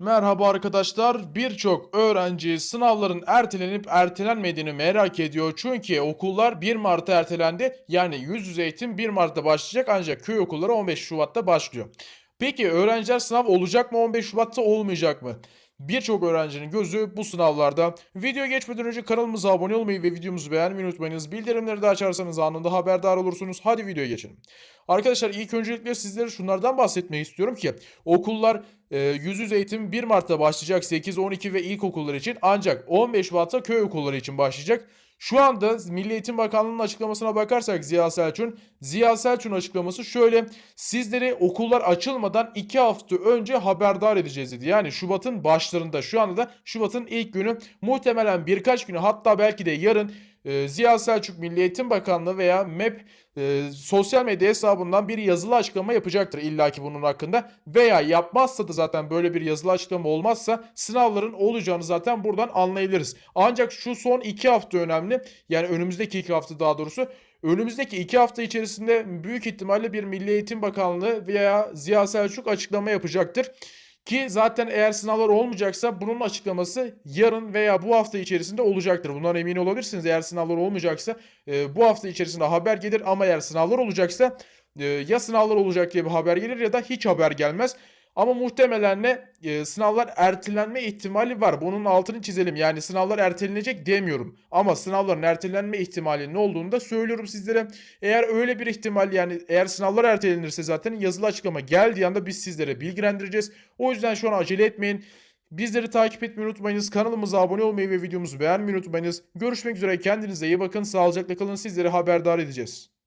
Merhaba arkadaşlar. Birçok öğrenci sınavların ertelenip ertelenmediğini merak ediyor. Çünkü okullar 1 Mart'a ertelendi. Yani yüz yüze eğitim 1 Mart'ta başlayacak ancak köy okulları 15 Şubat'ta başlıyor. Peki öğrenciler sınav olacak mı 15 Şubat'ta olmayacak mı? Birçok öğrencinin gözü bu sınavlarda. Video geçmeden önce kanalımıza abone olmayı ve videomuzu beğenmeyi unutmayınız. Bildirimleri de açarsanız anında haberdar olursunuz. Hadi videoya geçelim. Arkadaşlar ilk öncelikle sizlere şunlardan bahsetmek istiyorum ki okullar e, yüz yüze eğitim 1 Mart'ta başlayacak 8, 12 ve ilkokullar için ancak 15 Mart'ta köy okulları için başlayacak. Şu anda Milli Eğitim Bakanlığı'nın açıklamasına bakarsak Ziya Selçuk'un, Ziya Selçuk'un açıklaması şöyle. Sizleri okullar açılmadan 2 hafta önce haberdar edeceğiz dedi. Yani Şubat'ın başlarında şu anda da Şubat'ın ilk günü muhtemelen birkaç günü hatta belki de yarın e, Ziya Selçuk Milli Eğitim Bakanlığı veya MEP e, sosyal medya hesabından bir yazılı açıklama yapacaktır illaki bunun hakkında. Veya yapmazsa da zaten böyle bir yazılı açıklama olmazsa sınavların olacağını zaten buradan anlayabiliriz. Ancak şu son iki hafta önemli. Yani önümüzdeki iki hafta daha doğrusu. Önümüzdeki iki hafta içerisinde büyük ihtimalle bir Milli Eğitim Bakanlığı veya Ziya Selçuk açıklama yapacaktır. Ki zaten eğer sınavlar olmayacaksa bunun açıklaması yarın veya bu hafta içerisinde olacaktır. Bundan emin olabilirsiniz. Eğer sınavlar olmayacaksa e, bu hafta içerisinde haber gelir ama eğer sınavlar olacaksa e, ya sınavlar olacak diye bir haber gelir ya da hiç haber gelmez. Ama muhtemelen ne e, sınavlar ertelenme ihtimali var. Bunun altını çizelim. Yani sınavlar ertelenecek demiyorum. Ama sınavların ertelenme ihtimali ne olduğunu da söylüyorum sizlere. Eğer öyle bir ihtimal yani eğer sınavlar ertelenirse zaten yazılı açıklama geldiği anda biz sizlere bilgilendireceğiz. O yüzden şu an acele etmeyin. Bizleri takip etmeyi unutmayınız. Kanalımıza abone olmayı ve videomuzu beğenmeyi unutmayınız. Görüşmek üzere. Kendinize iyi bakın. Sağlıcakla kalın. Sizleri haberdar edeceğiz.